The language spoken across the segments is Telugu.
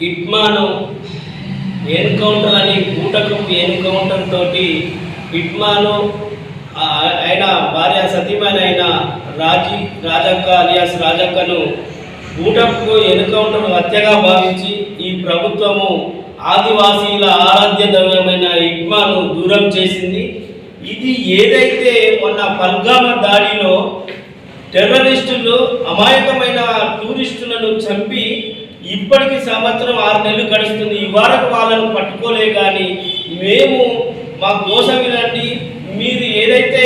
హిట్మాను ఎన్కౌంటర్ అని కూటకు ఎన్కౌంటర్ తోటి హిట్మాను ఆయన భార్య సతీమణి అయిన రాజీ రాజక్క అలియాస్ రాజక్కను కూటకు ఎన్కౌంటర్ హత్యగా భావించి ఈ ప్రభుత్వము ఆదివాసీల ఆరాధ్య ద్రవ్యమైన ఇట్మాను దూరం చేసింది. ఇది ఏదైతే మొన్న పల్గామ దాడిలో టెర్రరిస్టులు అమాయకమైన టూరిస్టులను చంపి ఇప్పటికి సంవత్సరం ఆరు నెలలు గడుస్తుంది. ఈ వరకు వాళ్ళను పట్టుకోలే కానీ మేము మా కోసం వినండి మీరు ఏదైతే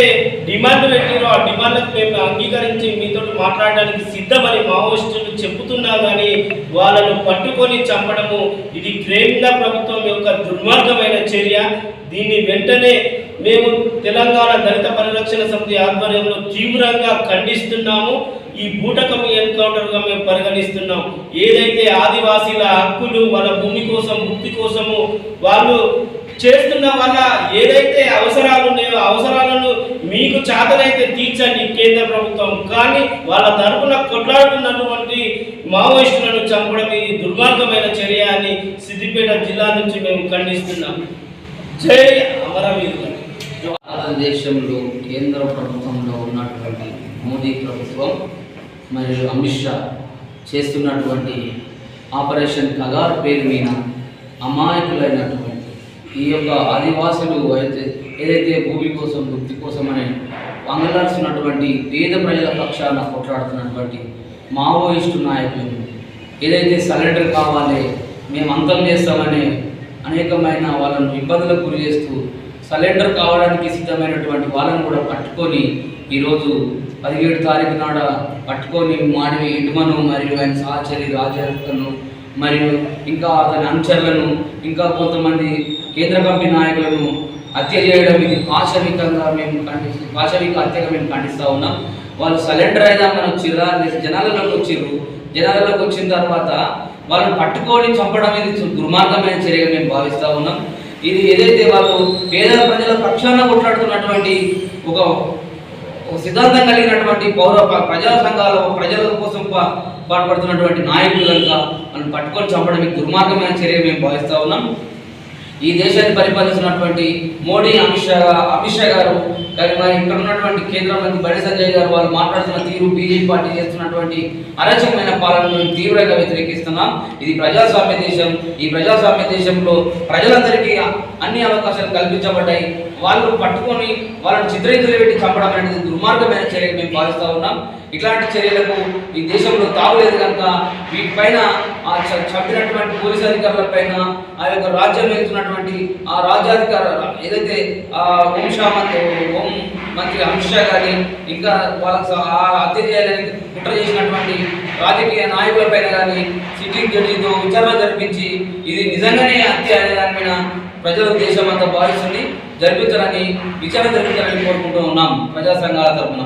డిమాండ్ పెట్టారో ఆ డిమాండ్లకు మేము అంగీకరించి మీతో మాట్లాడడానికి సిద్ధమని మావోయిస్టులు చెబుతున్నా కానీ వాళ్ళను పట్టుకొని చంపడము ఇది కేంద్ర ప్రభుత్వం యొక్క దుర్మార్గమైన చర్య. దీన్ని వెంటనే మేము తెలంగాణ దళిత పరిరక్షణ సమితి ఆధ్వర్యంలో తీవ్రంగా ఖండిస్తున్నాము. ఈ బూటకం ఎన్కౌంటర్గా మేము పరిగణిస్తున్నాం. ఏదైతే ఆదివాసీల హక్కులు వాళ్ళ భూమి కోసం ముక్తి కోసము వాళ్ళు చేస్తున్న వల్ల ఏదైతే అవసరాలు ఉన్నాయో అవసరాలను మీకు చేతనైతే తీర్చండి కేంద్ర ప్రభుత్వం. కానీ వాళ్ళ తరఫున కొట్లాడుతున్నటువంటి మావోయిస్టులను చంపడం ఇది దుర్మార్గమైన చర్య అని సిద్దిపేట జిల్లా నుంచి మేము ఖండిస్తున్నాం. జై అమరవీరులు. భారతదేశంలో కేంద్ర ప్రభుత్వంలో ఉన్నటువంటి మోదీ ప్రభుత్వం మరియు అమిత్ షా చేస్తున్నటువంటి ఆపరేషన్ కగార్ పేరు మీద అమాయకులైనటువంటి ఈ యొక్క ఆదివాసులు అయితే ఏదైతే భూమి కోసం వృత్తి కోసం అని పేద ప్రజల పక్షాన కొట్లాడుతున్నటువంటి మావోయిస్టు నాయకులు ఏదైతే సరెండర్ కావాలి మేము అంతం చేస్తామని అనేకమైన వాళ్ళను ఇబ్బందులకు గురి చేస్తూ సరెండర్ కావడానికి సిద్ధమైనటువంటి వాళ్ళను కూడా పట్టుకొని ఈరోజు పదిహేడు తారీఖు నాడ పట్టుకొని మాడివి ఇటుమను మరియు ఆయన సహచరి రాజను మరియు ఇంకా అతని అనుచరులను ఇంకా కొంతమంది కేంద్ర కమిటీ నాయకులను హత్య చేయడం ఇది పాశవికంగా మేము ఖండిస్తూ పాశవిక హత్యగా మేము ఖండిస్తూ ఉన్నాం. వాళ్ళు సరెండర్ అయినా వచ్చిర్రా వచ్చిరా జనాలలోకి వచ్చిర్రు. జనాలలోకి వచ్చిన తర్వాత వాళ్ళని పట్టుకొని చంపడం ఇది దుర్మార్గమైన చర్యగా మేము భావిస్తూ ఉన్నాం. ఇది ఏదైతే వాళ్ళు పేద ప్రజల పక్షాన కొట్లాడుతున్నటువంటి ఒక సిద్ధాంతం కలిగినటువంటి పౌర ప్రజా సంఘాల ప్రజల కోసం పాటుపడుతున్నటువంటి నాయకులు కనుక మనం పట్టుకొని చంపడం దుర్మార్గమైన చర్య మేము భావిస్తూ ఉన్నాం. ఈ దేశాన్ని పరిపాలిస్తున్నటువంటి మోడీ అమిత్ షా అమిత్ షా గారు కానీ మరి ఇక్కడ ఉన్నటువంటి కేంద్ర మంత్రి బండి సంజయ్ గారు వాళ్ళు మాట్లాడుతున్న తీరు బీజేపీ పార్టీ చేస్తున్నటువంటి అరచకమైన పాలనను తీవ్రంగా వ్యతిరేకిస్తున్నాం. ఇది ప్రజాస్వామ్య దేశం. ఈ ప్రజాస్వామ్య దేశంలో ప్రజలందరికీ అన్ని అవకాశాలు కల్పించబడ్డాయి. వాళ్ళు పట్టుకొని వాళ్ళని చిత్రహింసలు పెట్టి చంపడం అనేది దుర్మార్గమైన చర్యలు మేము భావిస్తూ ఉన్నాం. ఇట్లాంటి చర్యలకు ఈ దేశంలో తావులేదు కనుక వీటిపైన ఆ చ- చంపినటువంటి పోలీస్ అధికారుల పైన ఆ యొక్క రాజ్యం వెళ్తున్నటువంటి ఆ రాజ్యాధికార ఏదైతే ఆ హోంశా మంత్రి హోం మంత్రి అమిత్ షా కానీ ఇంకా వాళ్ళకి ఆ హత్య చేయాలని కుట్ర చేసినటువంటి రాజకీయ నాయకులపైన కానీ సిట్టింగ్ జడ్జితో విచారణ జరిపించి ఇది నిజంగానే హత్య అనే దాని మీద ప్రజల దేశం అంతా భావిస్తుంది జరిపించాలని విచారణ జరిపించాలని కోరుకుంటూ ఉన్నాం ప్రజా సంఘాల తరఫున.